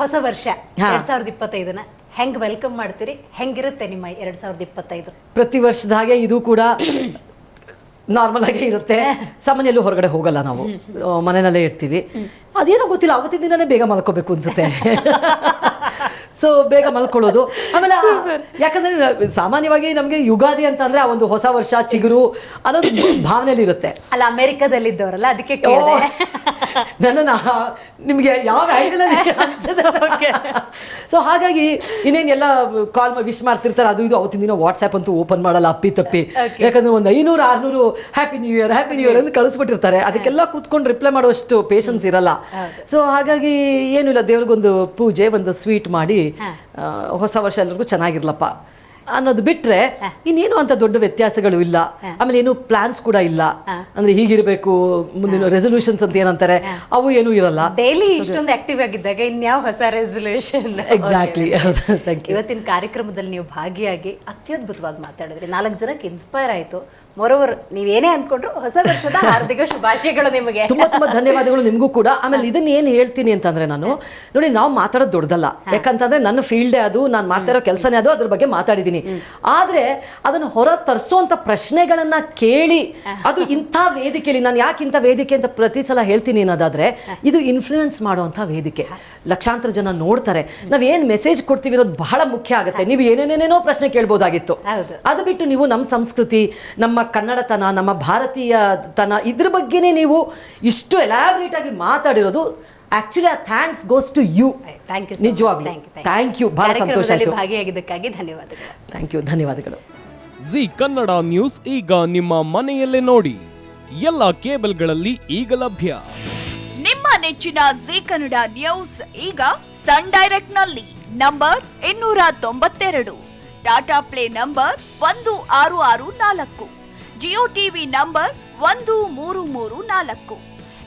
ಹೊಸ ವರ್ಷ. ಎರಡ್ ಸಾವಿರದ ಇಪ್ಪತ್ತೈದನ ಹೆಂಗ್ ವೆಲ್ಕಮ್ ಮಾಡ್ತೀರಿ? ಹೆಂಗಿರುತ್ತೆ ನಿಮ್ಮ ಎರಡ್ ಸಾವಿರದ ಇಪ್ಪತ್ತೈದು? ಪ್ರತಿ ವರ್ಷದ ಹಾಗೆ ಇದು ಕೂಡ ನಾರ್ಮಲ್ ಆಗಿ ಇರುತ್ತೆ. ಸಾಮಾನ್ಯ ಎಲ್ಲೂ ಹೊರಗಡೆ ಹೋಗಲ್ಲ ನಾವು. ಮನೆಯಲ್ಲೇ ಇರ್ತೀವಿ. ಅದೇನೋ ಗೊತ್ತಿಲ್ಲ ಅವತ್ತಿನ ದಿನನೇ ಬೇಗ ಮಲ್ಕೋಬೇಕು ಅನ್ಸುತ್ತೆ. ಸೊ ಬೇಗ ಮಲ್ಕೊಳ್ಳೋದು. ಆಮೇಲೆ ಯಾಕಂದ್ರೆ ಸಾಮಾನ್ಯವಾಗಿ ನಮಗೆ ಯುಗಾದಿ ಅಂತ ಅಂದ್ರೆ ಆ ಒಂದು ಹೊಸ ವರ್ಷ ಚಿಗುರು ಅನ್ನೋದು ಭಾವನೆಯಲ್ಲಿ ಇರುತ್ತೆ. ಅಲ್ಲ ಅಮೆರಿಕದಲ್ಲಿದ್ದವರಲ್ಲ ಅದಕ್ಕೆ ಕೇಳಿದೆ. ನಿಮಗೆ ಯಾವ ಸೊ ಹಾಗಾಗಿ ಇನ್ನೇನೆಲ್ಲ ಕಾಲ್ ವಿಶ್ ಮಾಡ್ತಿರ್ತಾರೆ. ಅದು ಇದು ಅವತ್ತಿನ ದಿನ ವಾಟ್ಸ್ಆ್ಯಪ್ ಅಂತೂ ಓಪನ್ ಮಾಡಲ್ಲ ಅಪ್ಪಿ ತಪ್ಪಿ. ಯಾಕಂದ್ರೆ ಒಂದು ಐನೂರು ಆರ್ನೂರು happy new year happy new year ಅಂತ ಕಳಿಸ್ಬಿಟ್ಟಿರ್ತಾರೆ. ಅದಕ್ಕೆಲ್ಲ ಕೂತ್ಕೊಂಡು ರಿಪ್ಲೈ ಮಾಡುವಷ್ಟು ಪೇಷನ್ಸ್ ಇರಲ್ಲ. ಸೊ ಹಾಗಾಗಿ ಏನಿಲ್ಲ ಇಲ್ಲ ದೇವ್ರಿಗೊಂದು ಪೂಜೆ ಒಂದು ಸ್ವೀಟ್ ಮಾಡಿ ಹೊಸ ವರ್ಷ ಎಲ್ರಿಗೂ ಚೆನ್ನಾಗಿರ್ಲಪ್ಪ. ಅನ್ನೋದು ಬಿಟ್ರೆ ಇನ್ನೇನು ಅಂತ ದೊಡ್ಡ ವ್ಯತ್ಯಾಸಗಳು ಇಲ್ಲ. ಆಮೇಲೆ ಏನು ಪ್ಲಾನ್ಸ್ ಕೂಡ ಇಲ್ಲ. ಅಂದ್ರೆ ಹೀಗಿರಬೇಕು ಮುಂದಿನ ರೆಸೊಲ್ಯೂಷನ್ಸ್ ಅಂತ ಏನಂತಾರೆ ಅವು ಏನು ಇರಲ್ಲ. ಡೈಲಿ ಇಷ್ಟೊಂದು ಆಕ್ಟಿವ್ ಆಗಿದ್ದಾಗ ಇನ್ಯಾವ ಹೊಸ ರೆಸೊಲ್ಯೂಷನ್ ಎಕ್ಸಾಕ್ಟ್ಲಿ ಇವತ್ತಿನ ಕಾರ್ಯಕ್ರಮದಲ್ಲಿ ನೀವು ಭಾಗಿಯಾಗಿ ಅತ್ಯದ್ಭುತವಾಗಿ ಮಾತಾಡಿದ್ರಿ. ನಾಲ್ಕು ಜನಕ್ಕೆ ಇನ್ಸ್ಪೈರ್ ಆಯ್ತು. ಮೊರೋವರ್ ನೀವೇನೇ ಅನ್ಕೊಂಡ್ರು ಹೊಸ ವರ್ಷದ ಹಾರ್ದಿಕ ಶುಭಾಶಯಗಳು ನಿಮಗೆ. ತುಂಬಾ ತುಂಬಾ ಧನ್ಯವಾದಗಳು ನಿಮಗೂ ಕೂಡ. ಆಮೇಲೆ ಇದನ್ನ ಏನು ಹೇಳ್ತೀನಿ ಅಂತಂದ್ರೆ ನಾನು ನೋಡಿ ನಾವು ಮಾತಾಡೋದು ದೊಡ್ಡದಲ್ಲ. ಯಾಕಂತಂದ್ರೆ ನನ್ನ ಫೀಲ್ಡೇ ಅದು ನಾನು ಮಾಡ್ತಾ ಇರೋ ಕೆಲಸನೇ ಅದು ಅದ್ರ ಬಗ್ಗೆ ಮಾತಾಡಿದ್ದೀನಿ. ಆದ್ರೆ ಅದನ್ನ ಹೊರ ತರಿಸುವಂಥ ಪ್ರಶ್ನೆಗಳನ್ನ ಕೇಳಿ ಅದು ಇಂಥ ವೇದಿಕೆಯಲ್ಲಿ ನಾನು ಯಾಕೆ ಇಂಥ ವೇದಿಕೆ ಅಂತ ಪ್ರತಿ ಸಲ ಹೇಳ್ತೀನಿ ಅನ್ನೋದಾದ್ರೆ ಇದು ಇನ್ಫ್ಲೂಯೆನ್ಸ್ ಮಾಡುವಂಥ ವೇದಿಕೆ. ಲಕ್ಷಾಂತರ ಜನ ನೋಡ್ತಾರೆ. ನಾವೇನು ಏನ್ ಮೆಸೇಜ್ ಕೊಡ್ತೀವಿ ಅನ್ನೋದು ಬಹಳ ಮುಖ್ಯ ಆಗುತ್ತೆ. ನೀವು ಏನೇನೇನೇನೋ ಪ್ರಶ್ನೆ ಕೇಳ್ಬೋದಾಗಿತ್ತು. ಅದು ಬಿಟ್ಟು ನೀವು ನಮ್ಮ ಸಂಸ್ಕೃತಿ ನಮ್ಮ ಕನ್ನಡತನ ನಮ್ಮ ಭಾರತೀಯ ತನ ಇದ್ರ ಬಗ್ಗೆನೇ ನೀವು ಇಷ್ಟು ಎಲಾಬ್ರೇಟ್ ಆಗಿ ಮಾತಾಡಿರೋದು ಆಕ್ಚುಲಿ ಆ thanks goes to you thank you ನಿಜವಾಗ್ಲೂ ಥ್ಯಾಂಕ್ ಯು ಬಹಳ ಸಂತೋಷ ಆಯಿತು. ಭಾಗಿಯಾಗಿದ್ದಕ್ಕಾಗಿ ಧನ್ಯವಾದಗಳು. ಥ್ಯಾಂಕ್ ಯು ಧನ್ಯವಾದಗಳು. ಜಿ ಕನ್ನಡ ನ್ಯೂಸ್ ಈಗ ನಿಮ್ಮ ಮನೆಯಲ್ಲೇ ನೋಡಿ. ಎಲ್ಲ ಕೇಬಲ್ಗಳಲ್ಲಿ ಈಗ ಲಭ್ಯ. ನಿಮ್ಮ ನೆಚ್ಚಿನ ಜಿ ಕನ್ನಡ ನ್ಯೂಸ್ ಈಗ ಸನ್ ಡೈರೆಕ್ಟ್ನಲ್ಲಿ ನಂಬರ್ ಇನ್ನೂರ ತೊಂಬತ್ತೆರಡು. ಟಾಟಾ ಪ್ಲೇ ನಂಬರ್ ಒಂದು ಆರು ಆರು ನಾಲ್ಕು. ಜಿಯೋ ಟಿವಿ ನಂಬರ್ ಒಂದು ಮೂರು ಮೂರು ನಾಲ್ಕು.